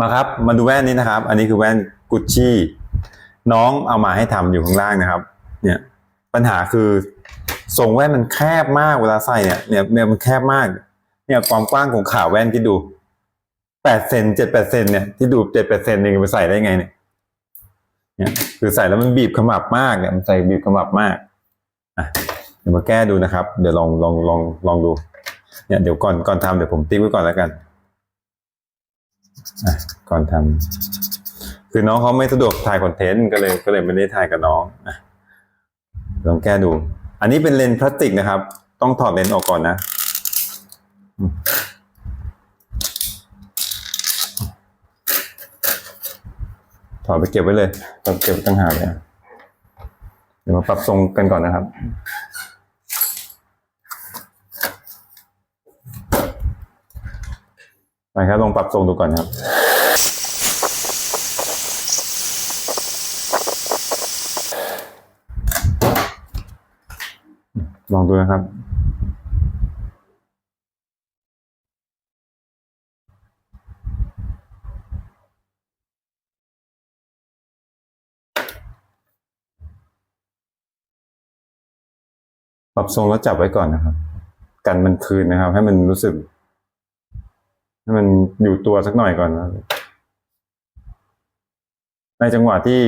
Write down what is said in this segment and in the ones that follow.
มาครับ มาดูแว่นนี้นะครับ อันนี้คือแว่นกุชชี่น้องเอามาให้ทำอยู่ข้างล่างนะครับ เนี่ยปัญหาคือทรงแว่นมันแคบมากเวลาใส่เนี่ยเนี่ยเนี่ยมันแคบมาก เนี่ยความกว้างของขาแว่นที่ดูแปดเซนเจ็ดแปดเซนเนี่ยที่ดูเจ็ดแปดเซนเนี่ยไปใส่ได้ไงเนี่ยเนี่ยคือใส่แล้วมันบีบขมับมากเนี่ยมันใส่บีบขมับมากอะเดี๋ยวมาแก้ดูนะครับ เดี๋ยวลองลองลองลองดูเนี่ยเดี๋ยวก่อนก่อนทำเดี๋ยวผมติ๊กไว้ก่อนแล้วกัน อะก่อนทำคือน้องเขาไม่สะดวกถ่ายคอนเทนต์ก็เลยก็เลยไม่ได้ถ่ายกับน้องอะลองแก้ดู อันนี้เป็นเลนส์พลาสติกนะครับ ต้องถอดเลนส์ออกก่อนนะถอดไปเก็บไว้เลยถอดเก็บตั้งหากเลยเดี๋ยวมาปรับทรงกันก่อนนะครับ ไปครับลองปรับทรงดูก่อนครับ ลองดูนะครับปรับทรงแล้วจับไว้ก่อนนะครับ กันมันคืนนะครับ ให้มันรู้สึก ให้มันอยู่ตัวสักหน่อยก่อนนะในจังหวะที่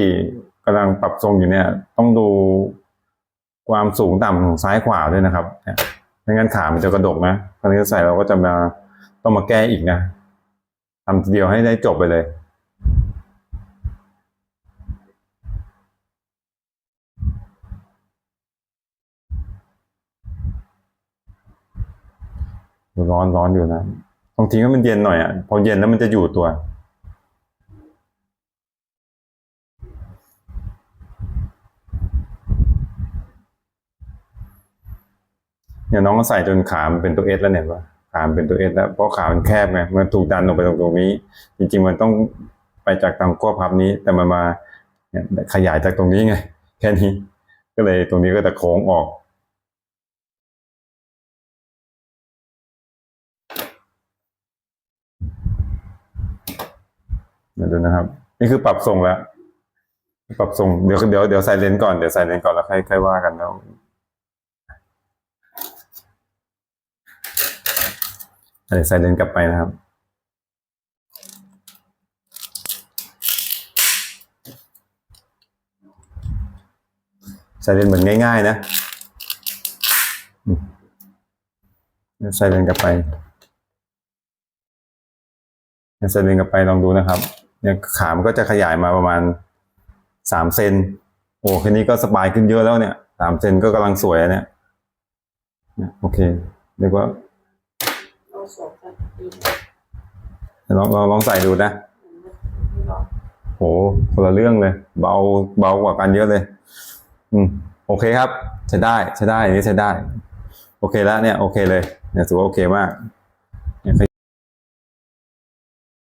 กำลังปรับทรงอยู่เนี่ย ต้องดูความสูงต่ำของซ้ายขวาด้วยนะครับไม่งั้นขามันจะกระดกนะตอนนี้ใส่เราก็จะมาต้องมาแก้อีกนะทำทีเดียวให้ได้จบไปเลยร้อนร้อนอยู่นะ บางทีก็มันเย็นหน่อยอะ พอเย็นแล้วมันจะอยู่ตัว เนี่ยน้องก็ใส่จนขามันเป็นตัวเอสแล้วเนี่ยว่าขามันเป็นตัวเอสแล้วเพราะขามันแคบไงมันถูกดันลงไปตรงตรงนี้ จริง ๆ มันต้องไปจากตามข้อพับนี้ แต่มันมาขยายจากตรงนี้ไง แค่นี้ ก็เลยตรงนี้ก็จะโค้งออก เดี๋ยวดูนะครับ นี่คือปรับทรงแล้ว ปรับทรงเดี๋ยวเดี๋ยวเดี๋ยวใส่เลนส์ก่อนเดี๋ยวใส่เลนส์ก่อนแล้วค่อยค่อยว่ากันแล้วเดี๋ยวใส่เลนส์กลับไปนะครับใส่เลนส์เหมือนง่าย ๆ นะเดี๋ยวใส่เลนส์กลับไป เนี่ยเซนเลนกลับไปลองดูนะครับเนี่ยขามันก็จะขยายมาประมาณสามเซนโอ้แค่นี้ก็สบายขึ้นเยอะแล้วเนี่ยสามเซนก็กำลังสวยเนี่ยเนี่ยโอเคเรียกว่าเราลองลองลองใส่ดูนะไม่ร้อนโหคนละเรื่องเลย เบาเบากว่ากันเยอะเลย อืม โอเคครับ ใช้ได้ใช้ได้อันนี้ใช้ได้ โอเคแล้วเนี่ยโอเคเลยเนี่ยถือว่าโอเคมาก